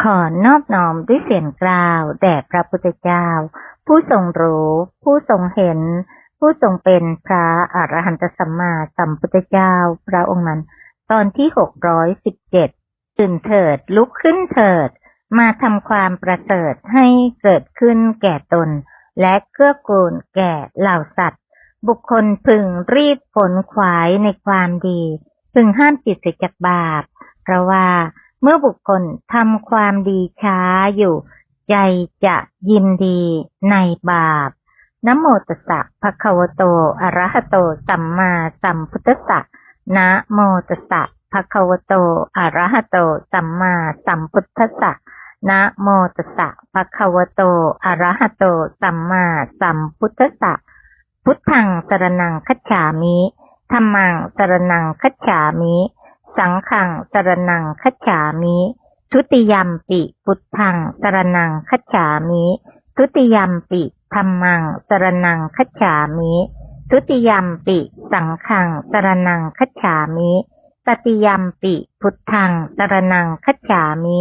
ขอนอบน้อมด้วยเสียงกล่าวแด่พระพุทธเจ้า ผู้ทรงรู้ ผู้ทรงเห็น ผู้ทรงเป็นพระอรหันตสัมมาสัมพุทธเจ้า พระองค์นั้น ตอนที่หกร้อยสิบเจ็ดตื่นเถิดลุกขึ้นเถิด มาทำความประเสริฐให้เกิดขึ้นแก่ตน และเกื้อกูลแก่เหล่าสัตว์ บุคคลพึงรีบผลขวายในความดี พึงห้ามจิตเสียจากบาป เพราะว่า เมื่อบุคคลทำความดีช้าอยู่ ใจจะยินดีในบาปนะโมตัสะภะคะวะโตอะระหะโต สัมมาสัมพุทธะนะโมตัสะภะคะวะโตอะระหะโต สัมมาสัมพุทธะนะโมตัสะภะคะวะโตอะระหะโต สัมมาสัมพุทธะพุทธังสรนังคัจฉามิธัมมังสรนังคัจฉามิ สังฆังสรนังคัจฉามิทุติยมปิพุทธังสรนังคัจฉามิทุติยมปิธรรมังสรนังคัจฉามิทุติยมปิ สังฆังสรนังคัจฉามิตติยมปิ พุทธังสรนังคัจฉามิ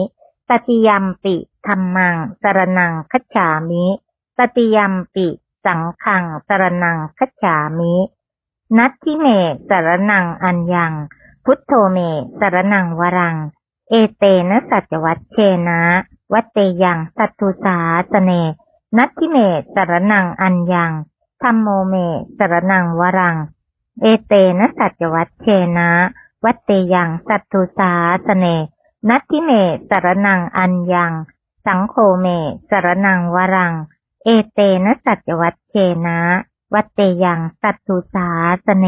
ตติยมปิธรรมังสรนังคัจฉามิตติยมปิ สังฆังสรนังคัจฉามิ นัตทิเมสรนังอัญญัง พุทโธเม สรนังวรัง เอเตนะสัจวัตเชนะ วัตเตยังสัตตุสาสเน นัตทิเมสรนังอัญญังธรรมโมเม สรนังวรัง เอเตนะสัจวัตเชนะ วัตเตยังสัตตุสาสเน นัตทิเมสรนังอัญญัง สังโฆเม สรนังวรัง เอเตนะสัจวัตเชนะ วัตเตยังสัตตุสาสเน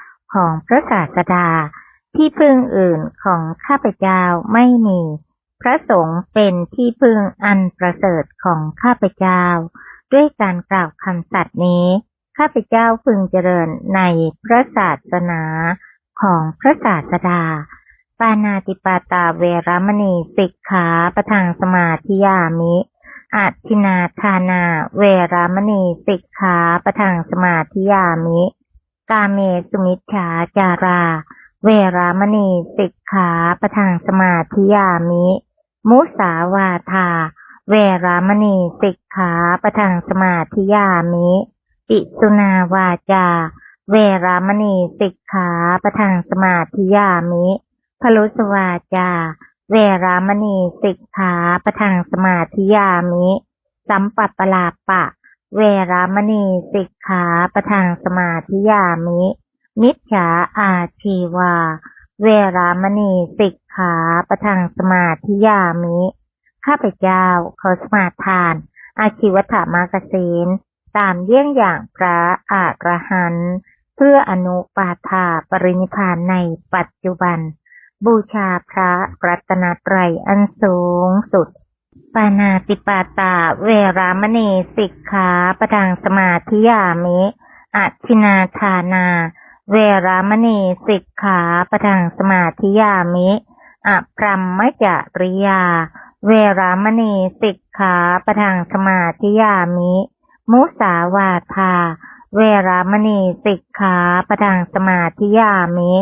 ของพระศาสดา ที่พึ่งอื่นของข้าพเจ้าไม่มี พระสงฆ์เป็นที่พึ่งอันประเสริฐของข้าพเจ้า ด้วยการกล่าวคำสัตย์นี้ข้าพเจ้าพึงเจริญในพระศาสนาของพระศาสดา ปานาติปาตาเวรมณีสิกขาประทางสมาธิยามิอัตินาทานา เวรามณีสิกขาประทางสมาธิยามิ กาเมสุมิชฌาจารา เวรามณีสิกขาประทางสมาธิยามิ มุสาวาทา เวรามณีสิกขาประทางสมาธิยามิปิสุนาวาจา เวรามณีสิกขาประทางสมาธิยามิพลุสวาจา เวรามณีสิกขาประทางสมาธิยามิ สัมปัปปลาปะ เวรามณีสิกขาประทางสมาธิยามิ มิจฉาอาชีวา เวรามณีสิกขาประทางสมาธิยามิ ข้าพเจ้าขอสมาทาน อาชีวถามากเสนตามเยี่ยงอย่างพระอรหันเพื่ออนุปาทาปรินิพพานในปัจจุบัน บูชาพระรัตนตรัยอันสูงสุด ปานาติปาตาเวรามณีสิกขาประทางสมาธิยามิอชินาทานา เวรามณีสิกขาประทางสมาธิยามิอะพรัมมจริยา เวรามณีสิกขาประทางสมาธิยามิ มุสาวาทา เวรามณีสิกขาประทางสมาธิยามิ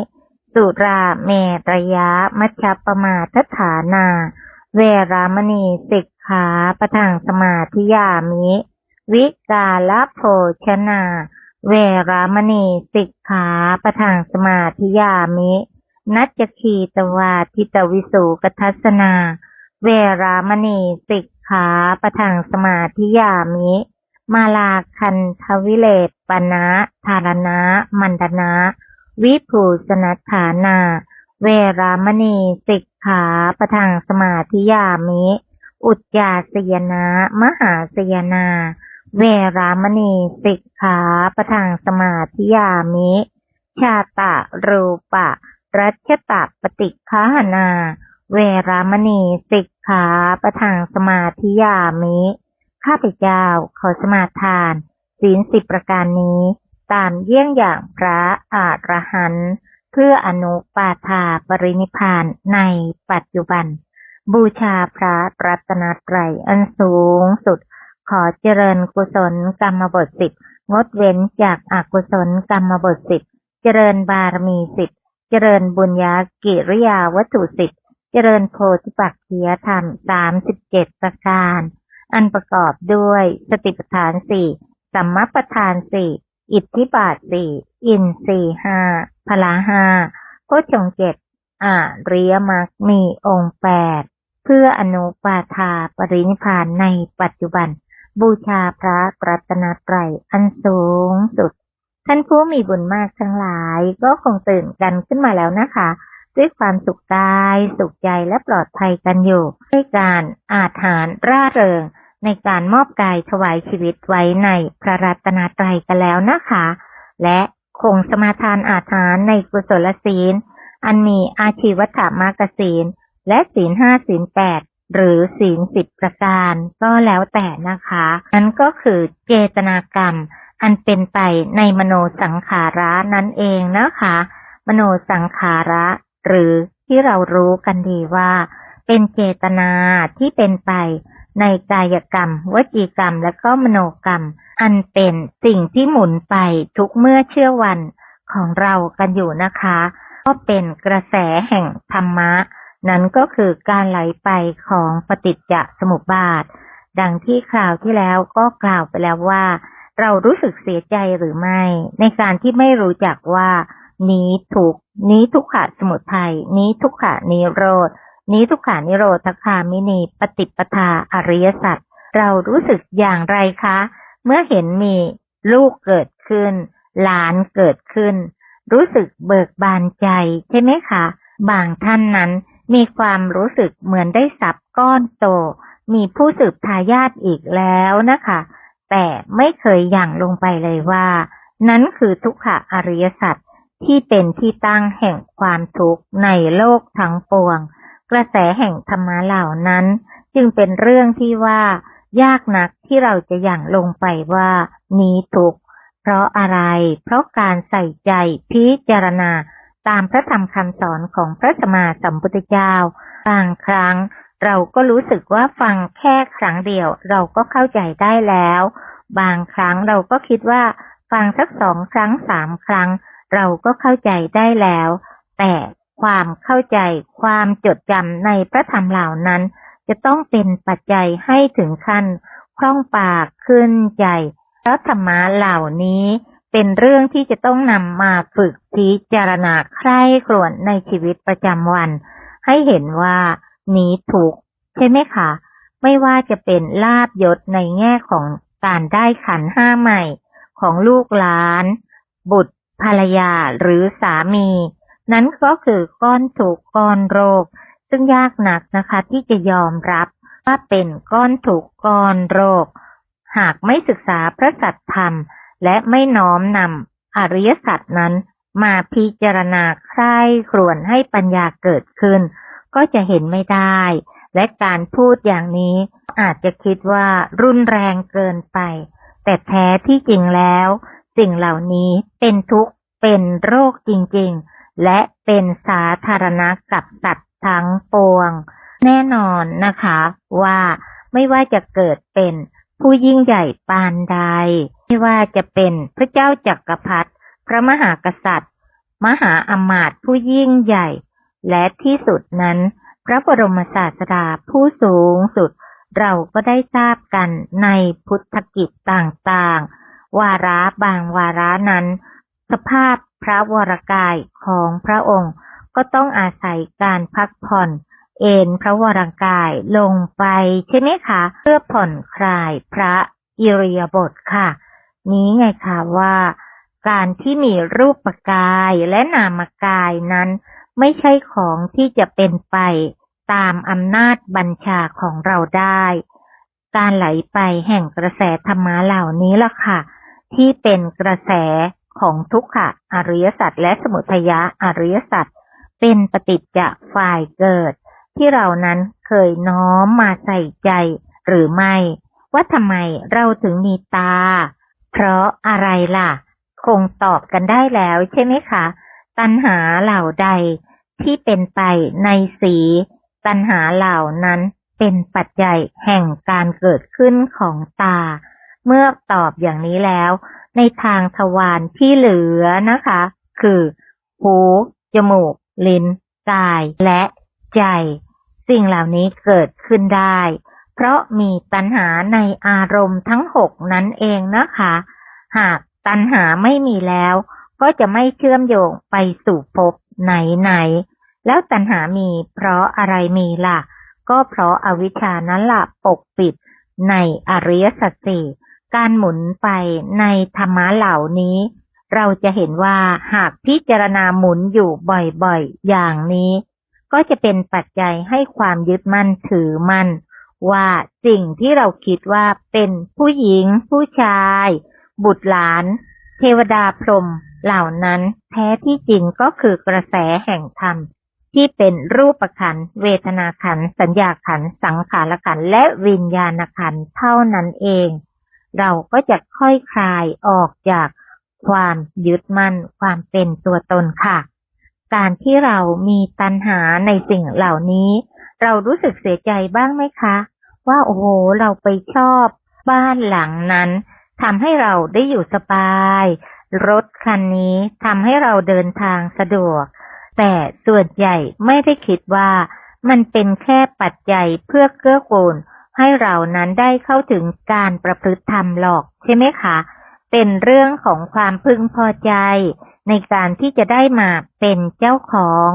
สุราเมตรยะมัชฌปมาทฐานา เวรามณีสิกขาประทางสมาธิยามิ วิกาลโภชนา เวรามณีสิกขาประทางสมาธิยามิ นัจคีตวาทิตวิสุกทัสนา เวรามณีสิกขาประทางสมาธิยามิ มาลาคันทวิเลปนะธารณะ มันดนะ วิภูสนัฐานา เวรามณีสิกขาประทางสมาธิยามิ อุจจาสยนะ มหาสยนา เวรามณีสิกขาประทางสมาธิยามิ ชาตะรูปะ รัชตะปฏิฆานา เวรามณีสิกขาประทังสมาธิยามิ ข้าพเจ้าขอสมาทานศีลสิบประการนี้ ตามเยี่ยงอย่างพระอาจรหันต์ เพื่ออนุปาทาปรินิพพานในปัจจุบัน บูชาพระรัตนตรัยอันสูงสุด ขอเจริญกุศลกรรมบทสิบงดเว้นจากอากุศลกรรมบทสิบเจริญบารมีสิบเจริญบุญญากิริยาวัตถุสิบเจริญโพธิปักขียธรรมสามสิบเจ็ดประการ อันประกอบด้วยสติปัฏฐานสี่สัมมาปัฏฐานสี่ อิทธิบาทสี่อินทรีย์ห้าพละห้าโพชงเจ็ดอาริยมรรคมีองค์แปดเพื่ออนุปาทาปรินิพพานในปัจจุบัน บูชาพระรัตนตรัยอันสูงสุด ท่านผู้มีบุญมากทั้งหลายก็คงตื่นกันขึ้นมาแล้วนะคะ ด้วยความสุขกาย สุขใจและปลอดภัยกันอยู่ด้วยการอาถานร่าเริง ในการมอบกายถวายชีวิตไว้ในพระรัตนตรัยกันแล้วนะคะ และคงสมาทานอาถานในกุศลศีล อันมีอาชีวัฏมากศีล และศีลห้าศีลแปดหรือศีลสิบประการก็แล้วแต่นะคะ นั่นก็คือเจตนากรรม อันเป็นไปในมโนสังขาระนั่นเองนะคะ มโนสังขาระ หรือที่เรารู้กันดีว่า เป็นเจตนาที่เป็นไป ในกายกรรม วจีกรรม และก็มโนกรรม อันเป็นสิ่งที่หมุนไปทุกเมื่อเชื่อวันของเรากันอยู่นะคะ ก็เป็นกระแสแห่งธรรมะ นั้นก็คือการไหลไปของปฏิจจสมุปบาท ดังที่คราวที่แล้วก็กล่าวไปแล้วว่า เรารู้สึกเสียใจหรือไม่ ในการที่ไม่รู้จักว่า นี้ทุกนี้ทุกขะสมุทัยนี้ทุกขะนิโรธ นี้ทุกขานิโรธคามินีปฏิปทาอริยสัจเรารู้สึกอย่างไรคะ เมื่อเห็นมีลูกเกิดขึ้น หลานเกิดขึ้น รู้สึกเบิกบานใจใช่ไหมคะ บางท่านนั้นมีความรู้สึกเหมือนได้สับก้อนโต มีผู้สืบทายาทอีกแล้วนะคะ แต่ไม่เคยหยั่งลงไปเลยว่า นั้นคือทุกขะอริยสัจที่เป็นที่ตั้งแห่งความทุกข์ในโลกทั้งปวง กระแสแห่งธรรมะเหล่านั้น จึงเป็นเรื่องที่ว่ายากนักที่เราจะอย่างลงไปว่านี้ทุกข์เพราะอะไร เพราะการใส่ใจพิจารณาตามพระธรรมคำสอนของพระสมมาสัมพุทธเจ้าบางครั้ง เราก็รู้สึกว่าฟังแค่ครั้งเดียว เราก็เข้าใจได้แล้ว บางครั้งเราก็คิดว่า ฟังสักสองครั้งสามครั้ง เราก็เข้าใจได้แล้ว แต่ ความเข้าใจ ความจดจำในพระธรรมเหล่านั้น จะต้องเป็นปัจจัยให้ถึงขั้นคล่องปากขึ้นใจพระธรรมะเหล่านี้เป็นเรื่องที่จะต้องนำมาฝึกพิจารณาใคร่ครวญในชีวิตประจำวัน ให้เห็นว่านี้ถูก ใช่ไหมคะ ไม่ว่าจะเป็นลาบยศในแง่ของการได้ขันห้าใหม่ ของลูกหลาน บุตรภรรยาหรือสามี นั้นก็คือก้อนถูกข์ก้อนโรค ซึ่งยากหนักนะคะที่จะยอมรับว่าเป็นก้อนถูกข์ก้อนโรค หากไม่ศึกษาพระสัจธรรม และไม่น้อมนำอริยสัจนั้นมาพิจารณาใคร่ครวญให้ปัญญาเกิดขึ้น ก็จะเห็นไม่ได้ และการพูดอย่างนี้อาจจะคิดว่ารุนแรงเกินไป แต่แท้ที่จริงแล้ว สิ่งเหล่านี้เป็นทุกข์เป็นโรคจริง ๆ และเป็นสาธารณะกับสัตว์ทั้งปวง แน่นอนนะคะว่าไม่ว่าจะเกิดเป็นผู้ยิ่งใหญ่ปานใด ไม่ว่าจะเป็นพระเจ้าจักรพรรดิพระมหากษัตริย์ มหาอมาตย์ผู้ยิ่งใหญ่ และที่สุดนั้น พระบรมศาสดาผู้สูงสุด เราก็ได้ทราบกันในพุทธกิจต่างๆ วาระบางวาระนั้น สภาพ พระวรกายของพระองค์ ก็ต้องอาศัยการพักผ่อน เอนพระวรกายลงไปใช่ไหมคะ เพื่อผ่อนคลายพระอิริยาบถค่ะ นี้ไงคะว่า การที่มีรูปกายและนามกายนั้น ไม่ใช่ของที่จะเป็นไปตามอำนาจบัญชาของเราได้ การไหลไปแห่งกระแสธรรมะเหล่านี้ล่ะค่ะ ที่เป็นกระแส ของทุกขะอริยสัจและสมุทัยะอริยสัจเป็นปฏิจจะฝ่ายเกิด ที่เรานั้นเคยน้อมมาใส่ใจ หรือไม่ ว่าทำไมเราถึงมีตา เพราะอะไรล่ะ คงตอบกันได้แล้วใช่ไหมคะ ตัณหาเหล่าใดที่เป็นไปในสี ตัณหาเหล่านั้นเป็นปัจจัยแห่งการเกิดขึ้นของตา เมื่อตอบอย่างนี้แล้ว ในทางทวารที่เหลือนะคะ คือ หู จมูก ลิ้น กาย และใจ สิ่งเหล่านี้เกิดขึ้นได้ เพราะมีตัณหาในอารมณ์ทั้งหกนั้นเองนะคะ หากตัณหาไม่มีแล้ว ก็จะไม่เชื่อมโยงไปสู่ภพไหนไหนๆแล้วตัณหามีเพราะอะไรมีล่ะ ก็เพราะอาวิชชานั้นละปกปิดในอริยสัจสี่ การหมุนไปในธรรมะเหล่านี้ เราจะเห็นว่าหากพิจารณาหมุนอยู่บ่อยๆ อย่างนี้ ก็จะเป็นปัจจัยให้ความยึดมั่นถือมั่น ว่าสิ่งที่เราคิดว่าเป็นผู้หญิง ผู้ชาย บุตรหลาน เทวดาพรหมเหล่านั้นแท้ที่จริงก็คือกระแสแห่งธรรมที่เป็นรูปขัน เวทนาขัน สัญญาขัน สังขารขัน และวิญญาณขันเท่านั้นเอง เราก็จะค่อยคลายออกจากความยึดมั่นความเป็นตัวตนค่ะ การที่เรามีตัณหาในสิ่งเหล่านี้ เรารู้สึกเสียใจบ้างไหมคะ ว่าโอ้โหเราไปชอบบ้านหลังนั้นทำให้เราได้อยู่สบาย รถคันนี้ทำให้เราเดินทางสะดวก แต่ส่วนใหญ่ไม่ได้คิดว่ามันเป็นแค่ปัจจัยเพื่อเกื้อกูล ให้เรานั้นได้เข้าถึงการประพฤติธรรมหรอกใช่ไหมคะ เป็นเรื่องของความพึงพอใจ ในการที่จะได้มาเป็นเจ้าของ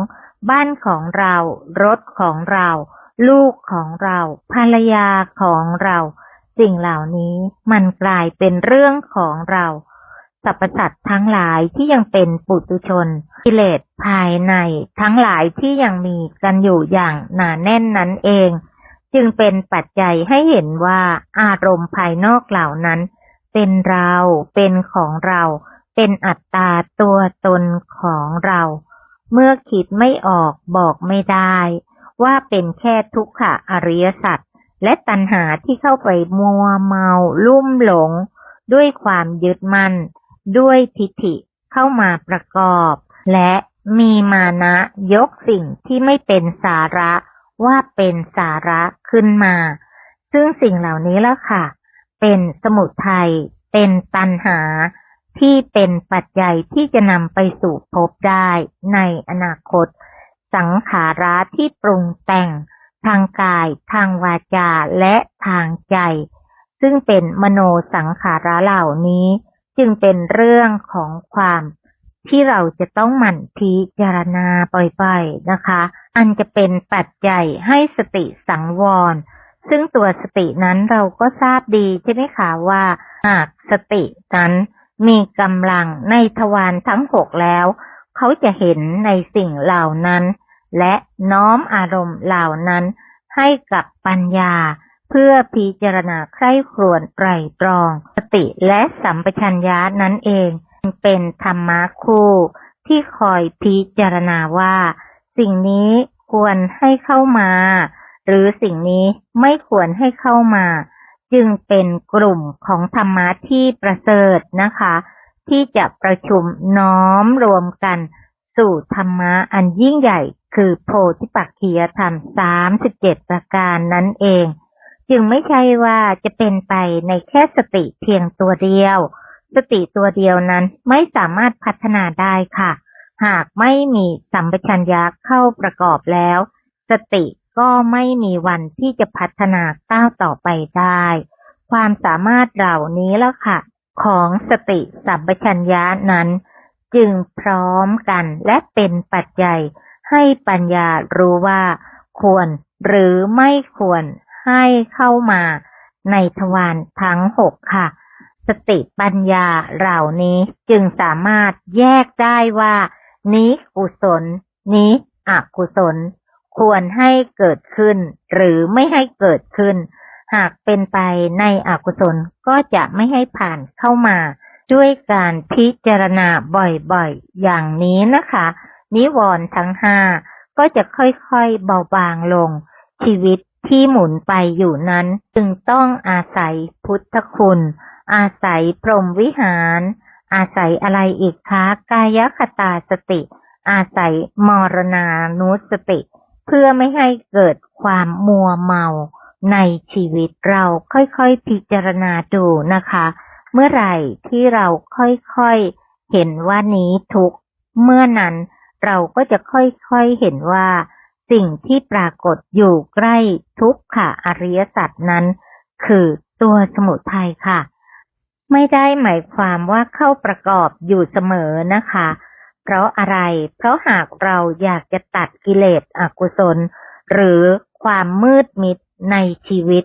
บ้านของเรา รถของเรา ลูกของเรา ภรรยาของเรา สิ่งเหล่านี้มันกลายเป็นเรื่องของเราสรรพสัตว์ทั้งหลายที่ยังเป็นปุถุชนกิเลสภายในทั้งหลายที่ยังมีกันอยู่อย่างหนาแน่นนั้นเอง จึงเป็นปัจจัยให้เห็นว่าอารมณ์ภายนอกเหล่านั้น เป็นเรา เป็นของเรา เป็นอัตตาตัวตนของเรา เมื่อคิดไม่ออกบอกไม่ได้ ว่าเป็นแค่ทุกขะอริยสัจและตัณหาที่เข้าไปมัวเมาลุ่มหลง ด้วยความยึดมั่น ด้วยทิฏฐิเข้ามาประกอบ และมีมานะยกสิ่งที่ไม่เป็นสาระ ว่าเป็นสาระขึ้นมา ซึ่งสิ่งเหล่านี้แล้วค่ะ เป็นสมุทัยเป็นตัณหา ที่เป็นปัจจัยที่จะนำไปสู่ภพได้ในอนาคต สังขาระที่ปรุงแต่งทางกาย ทางวาจาและทางใจ ซึ่งเป็นมโนสังขาระเหล่านี้ จึงเป็นเรื่องของความที่เราจะต้องหมั่นพิจารณาบ่อยๆนะคะ อันจะเป็นปัจจัยให้สติสังวร ซึ่งตัวสตินั้นเราก็ทราบดีใช่ไหมคะว่า หากสตินั้นมีกำลังในทวารทั้งหกแล้ว เขาจะเห็นในสิ่งเหล่านั้น และน้อมอารมณ์เหล่านั้น ให้กับปัญญา เพื่อพิจารณาใคร่ครวญไตรตรอง สติและสัมปชัญญะนั้นเอง เป็นธรรมะคู่ที่คอยพิจารณาว่า สิ่งนี้ควรให้เข้ามา หรือสิ่งนี้ไม่ควรให้เข้ามา จึงเป็นกลุ่มของธรรมะที่ประเสริฐนะคะ ที่จะประชุมน้อมรวมกัน สู่ธรรมะอันยิ่งใหญ่คือโพธิปักขียธรรมสามสิบเจ็ดประการนั่นเอง จึงไม่ใช่ว่าจะเป็นไปในแค่สติเพียงตัวเดียว สติตัวเดียวนั้นไม่สามารถพัฒนาได้ค่ะ หากไม่มีสัมปชัญญะเข้าประกอบแล้ว สติก็ไม่มีวันที่จะพัฒนาก้าวต่อไปได้ ความสามารถเหล่านี้แล้วค่ะ ของสติสัมปชัญญะนั้น จึงพร้อมกันและเป็นปัจจัยให้ปัญญารู้ว่า ควรหรือไม่ควรให้เข้ามาในทวารทั้งหกค่ะ สติปัญญาเหล่านี้จึงสามารถแยกได้ว่า นี้กุศล นี้อกุศล ควรให้เกิดขึ้น หรือไม่ให้เกิดขึ้น หากเป็นไปในอกุศลก็จะไม่ให้ผ่านเข้ามาด้วยการพิจารณาบ่อยๆ อย่างนี้นะคะ นิวรณ์ทั้งห้าก็จะค่อยๆเบาบางลง ชีวิตที่หมุนไปอยู่นั้น จึงต้องอาศัยพุทธคุณ อาศัยพรหมวิหาร อาศัยอะไรอีกคะกายคตาสติ อาศัยมรณานุสติ เพื่อไม่ให้เกิดความมัวเมาในชีวิตเราค่อยๆพิจารณาดูนะคะ เมื่อไหร่ที่เราค่อยๆเห็นว่านี้ทุกเมื่อนั้นเราก็จะค่อยๆเห็นว่าสิ่งที่ปรากฏอยู่ใกล้ทุกขะอริยสัจนั้น คือตัวสมุทัยค่ะ ไม่ได้หมายความว่าเข้าประกอบอยู่เสมอนะคะ เพราะอะไร เพราะหากเราอยากจะตัดกิเลสอกุศล หรือความมืดมิดในชีวิต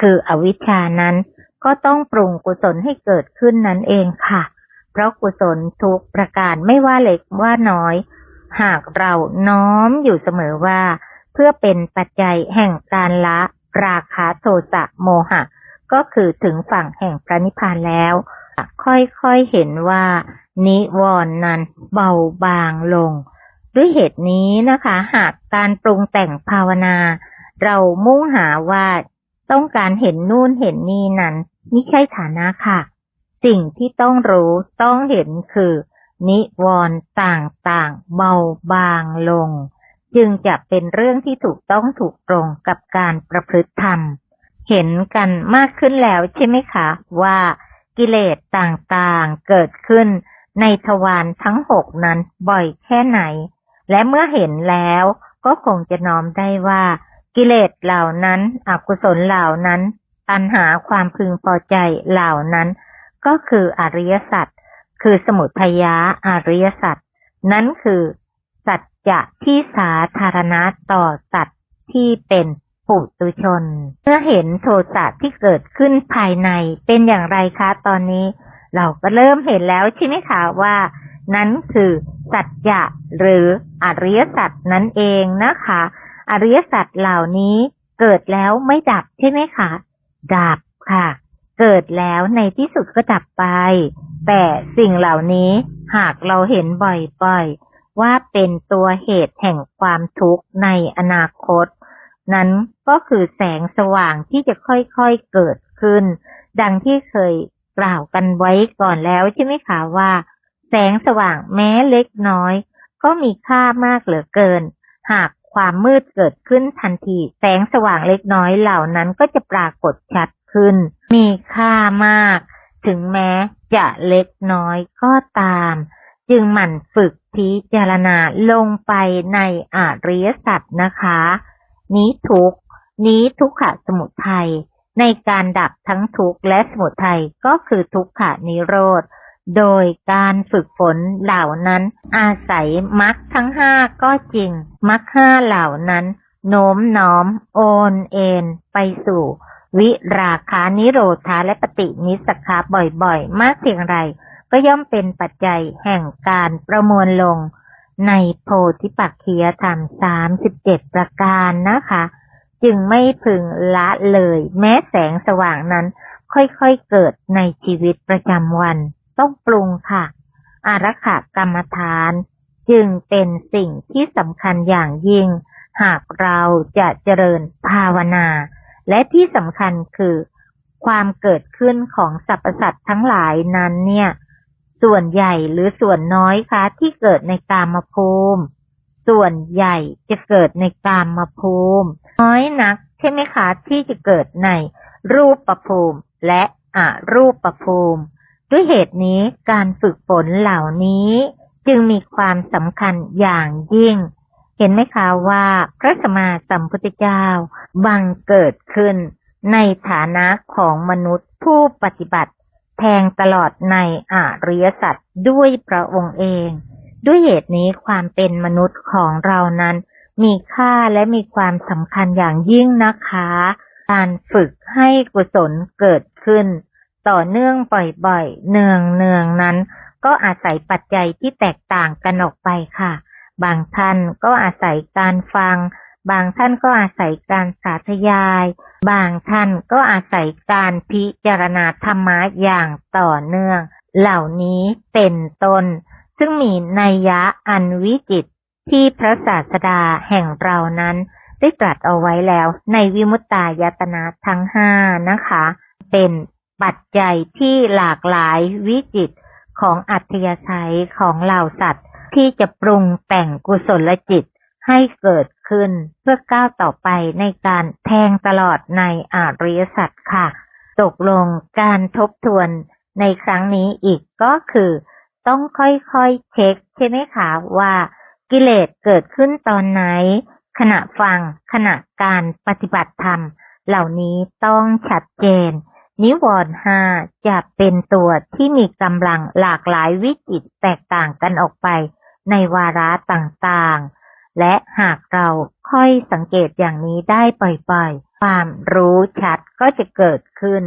คืออวิชชานั้น ก็ต้องปรุงกุศลให้เกิดขึ้นนั่นเองค่ะ เพราะกุศลทุกประการไม่ว่าเล็กว่าน้อย หากเราน้อมอยู่เสมอว่า เพื่อเป็นปัจจัยแห่งการละราคะโทสะโมหะ ก็คือถึงฝั่งแห่งพระนิพพานแล้ว ค่อยๆเห็นว่า นิวรณ์นั้นเบาบางลง ด้วยเหตุนี้นะคะ หากการปรุงแต่งภาวนา เรามุ่งหาว่าต้องการเห็นนู่นเห็นนี่นั้นไม่ใช่ฐานะค่ะ สิ่งที่ต้องรู้ต้องเห็นคือ นิวรณ์ต่างๆ เบาบางลง จึงจะเป็นเรื่องที่ถูกต้องถูกตรงกับการประพฤติธรรม เห็นกันมากขึ้นแล้วใช่ไหมคะว่ากิเลสต่างๆเกิดขึ้นในทวารทั้งหกนั้นบ่อยแค่ไหน และเมื่อเห็นแล้วก็คงจะน้อมได้ว่า กิเลสเหล่านั้นอกุศลเหล่านั้นตัณหาความพึงพอใจเหล่านั้น ก็คืออริยสัจคือสมุทัยยะอริยสัจนั้นคือสัจจะที่สาธารณะต่อสัตว์ที่เป็น ปุตุชน เมื่อเห็นโทสะที่เกิดขึ้นภายในเป็นอย่างไรคะตอนนี้ เราก็เริ่มเห็นแล้วใช่ไหมคะว่า นั้นคือสัจจะหรืออริยสัจนั่นเองนะคะ อริยสัจเหล่านี้เกิดแล้วไม่ดับใช่ไหมคะดับค่ะ เกิดแล้วในที่สุดก็ดับไป แต่สิ่งเหล่านี้หากเราเห็นบ่อยๆว่าเป็นตัวเหตุแห่งความทุกข์ในอนาคต นั้นก็คือแสงสว่างที่จะค่อยๆเกิดขึ้น ดังที่เคยกล่าวกันไว้ก่อนแล้วใช่ไหมคะว่า แสงสว่างแม้เล็กน้อย ก็มีค่ามากเหลือเกิน หากความมืดเกิดขึ้นทันที แสงสว่างเล็กน้อยเหล่านั้นก็จะปรากฏชัดขึ้น มีค่ามาก ถึงแม้จะเล็กน้อยก็ตาม จึงหมั่นฝึกพิจารณาลงไปในอริยสัจนะคะ นี้ทุกนี้ทุกขะสมุทัยในการดับทั้งทุกข์และสมุทัยก็คือทุกขะนิโรธ โดยการฝึกฝนเหล่านั้น อาศัยมรรคทั้งห้าก็จริงมรรคห้าเหล่านั้นโน้มน้อม โอนเอ็นไปสู่ วิราคานิโรธาและปฏินิสสขาบ่อยๆ มากเพียงไร ก็ย่อมเป็นปัจจัยแห่งการประมวลลง ในโพธิปักขียธรรมสามสิบเจ็ดประการนะคะ จึงไม่พึงละเลย แม้แสงสว่างนั้น ค่อยๆเกิดในชีวิตประจำวัน ต้องปรุงค่ะ อารักขากรรมฐาน จึงเป็นสิ่งที่สำคัญอย่างยิ่ง หากเราจะเจริญภาวนา และที่สำคัญคือ ความเกิดขึ้นของสรรพสัตว์ทั้งหลายนั้นเนี่ย ส่วนใหญ่หรือส่วนน้อยคะที่เกิดในกามภูมิ ส่วนใหญ่จะเกิดในกามภูมิ น้อยนักใช่ไหมคะที่จะเกิดในรูปประภูมิและอรูปประภูมิ ด้วยเหตุนี้การฝึกฝนเหล่านี้จึงมีความสำคัญอย่างยิ่ง เห็นไหมคะว่าพระสมมาสัมพุทธเจ้าบังเกิดขึ้นในฐานะของมนุษย์ผู้ปฏิบัติ แทงตลอดในอริยสัจด้วยพระองค์เอง ด้วยเหตุนี้ความเป็นมนุษย์ของเรานั้น มีค่าและมีความสำคัญอย่างยิ่งนะคะ การฝึกให้กุศลเกิดขึ้น ต่อเนื่องบ่อยๆ เนืองเนืองๆนั้น ก็อาศัยปัจจัยที่แตกต่างกันออกไปค่ะ บางท่านก็อาศัยการฟัง บางท่านก็อาศัยการสาธยาย บางท่านก็อาศัยการพิจารณาธรรมะอย่างต่อเนื่อง เหล่านี้เป็นต้น ซึ่งมีนัยยะอันวิจิตที่พระศาสดาแห่งเรานั้น ได้ตรัสเอาไว้แล้วในวิมุตตายตนะทั้งห้านะคะ เป็นปัจจัยที่หลากหลายวิจิตของอัธยาศัยของเหล่าสัตว์ที่จะปรุงแต่งกุศลจิตให้เกิด ขึ้น เพื่อก้าวต่อไปในการแทงตลอดในอริยสัจค่ะ ตกลงการทบทวนในครั้งนี้อีกก็คือ ต้องค่อยๆเช็คใช่ไหมคะว่ากิเลสเกิดขึ้นตอนไหน ขณะฟังขณะการปฏิบัติธรรม เหล่านี้ต้องชัดเจน นิวรณ์ห้าจะเป็นตัวที่มีกำลังหลากหลายวิจิตแตกต่างกันออกไปในวาระต่างๆ และหากเราค่อยสังเกตอย่างนี้ได้บ่อยๆ ความรู้ชัดก็จะเกิดขึ้น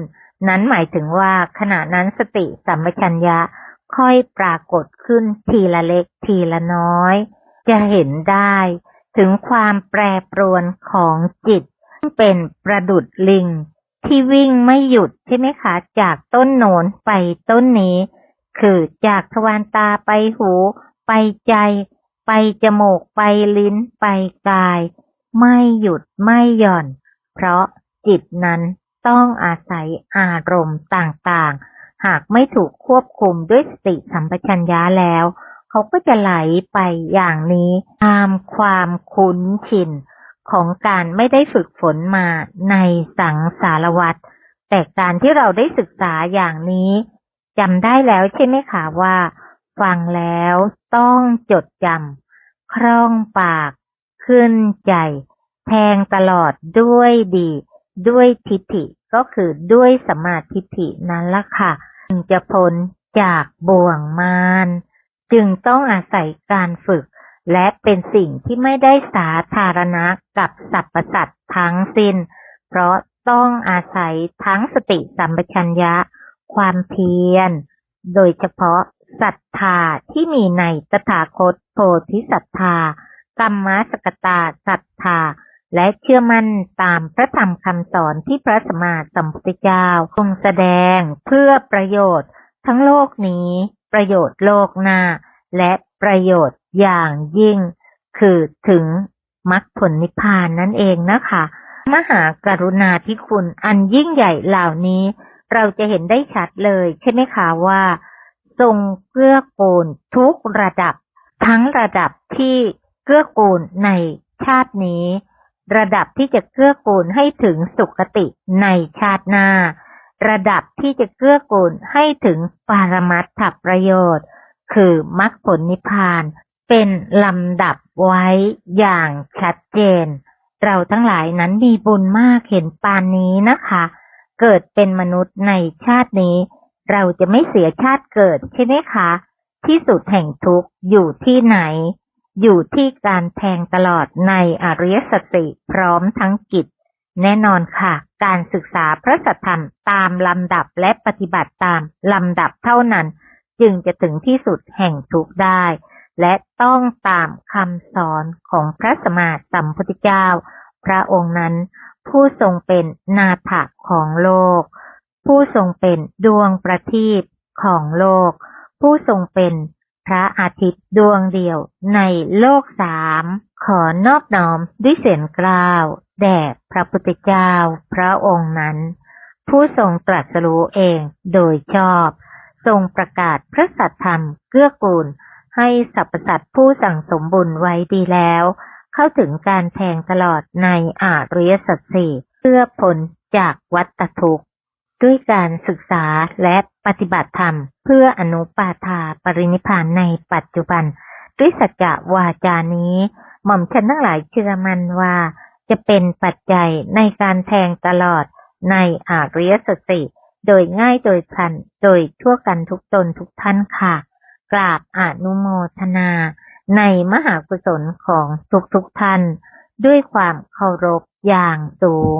นั้นหมายถึงว่าขณะนั้นสติสัมปชัญญะค่อยปรากฏขึ้นทีละเล็กทีละน้อย จะเห็นได้ถึงความแปรปรวนของจิตเป็นประดุดลิง ที่วิ่งไม่หยุดใช่ไหมคะ จากต้นโนนไปต้นนี้ คือจากทวารตาไปหู ไปใจ ไปจมูกไปลิ้นไปกาย ไม่หยุดไม่หย่อน เพราะจิตนั้นต้องอาศัยอารมณ์ต่างๆ หากไม่ถูกควบคุมด้วยสติสัมปชัญญะแล้ว เขาก็จะไหลไปอย่างนี้ตามความคุ้นชินของการไม่ได้ฝึกฝนมาในสังสารวัตรแต่การที่เราได้ศึกษาอย่างนี้จำได้แล้วใช่ไหมคะว่า ฟังแล้วต้องจดจำ คล่องปาก ขึ้นใจ แทงตลอดด้วยดี ด้วยทิฏฐิก็คือด้วยสมาทิฏฐินั้นละค่ะ จึงจะพ้นจากบ่วงมารจึงต้องอาศัยการฝึก และเป็นสิ่งที่ไม่ได้สาธารณะกับสรรพสัตว์ทั้งสิ้น เพราะต้องอาศัยทั้งสติสัมปชัญญะ ความเพียร โดยเฉพาะ ศรัทธาที่มีในตถาคตโพธิศรัทธากัมมสกตาศรัทธา และเชื่อมั่นตามพระธรรมคำสอนที่พระสมมาสัมพุทธเจ้าทรงแสดงเพื่อประโยชน์ ทั้งโลกนี้ ประโยชน์โลกหน้า และประโยชน์อย่างยิ่ง คือถึงมรรคผลนิพพานนั่นเองนะคะ มหากรุณาธิคุณอันยิ่งใหญ่เหล่านี้ เราจะเห็นได้ชัดเลยใช่ไหมคะว่า ทรงเกื้อกูลทุกระดับ ทั้งระดับที่เกื้อกูลในชาตินี้ ระดับที่จะเกื้อกูลให้ถึงสุคติในชาติหน้า ระดับที่จะเกื้อกูลให้ถึงปารมัตถประโยชน์ คือมรรคผลนิพพานเป็นลำดับไว้อย่างชัดเจน เราทั้งหลายนั้นมีบุญมากเห็นปานนี้นะคะ เกิดเป็นมนุษย์ในชาตินี้ เราจะไม่เสียชาติเกิดใช่ไหมคะ ที่สุดแห่งทุกข์อยู่ที่ไหน อยู่ที่การแทงตลอดในอริยสัจสี่พร้อมทั้งกิจ แน่นอนค่ะ การศึกษาพระสัทธรรมตามลำดับและปฏิบัติตามลำดับเท่านั้น จึงจะถึงที่สุดแห่งทุกข์ได้ และต้องตามคำสอนของพระสมมาสัมพุทธเจ้า พระองค์นั้นผู้ทรงเป็นนาถะของโลก ผู้ทรงเป็นดวงประทีปของโลก ผู้ทรงเป็นพระอาทิตย์ดวงเดียวในโลกสามขอนอบน้อมด้วยเสียงกล่าวแด่พระพุทธเจ้าพระองค์นั้น ผู้ทรงตรัสรู้เองโดยชอบ ทรงประกาศพระสัทธรรมเกื้อกูล ให้สรรพสัตว์ผู้สั่งสมบุญไว้ดีแล้ว เข้าถึงการแทงตลอดในอาริยสัจสี่เพื่อพ้นจากวัฏทุกข์ ด้วยการศึกษาและปฏิบัติธรรม เพื่ออนุปาทาปรินิพานในปัจจุบัน ด้วยสัจจะวาจานี้ หม่อมฉันทั้งหลายเชื่อมันว่า จะเป็นปัจจัยในการแทงตลอดในอาริยสัจสี่โดยง่ายโดยพลัน โดยทั่วกันทุกตนทุกท่านค่ะ กราบอนุโมทนา ในมหากุศลของทุกทุกท่าน ด้วยความเคารพอย่างสูง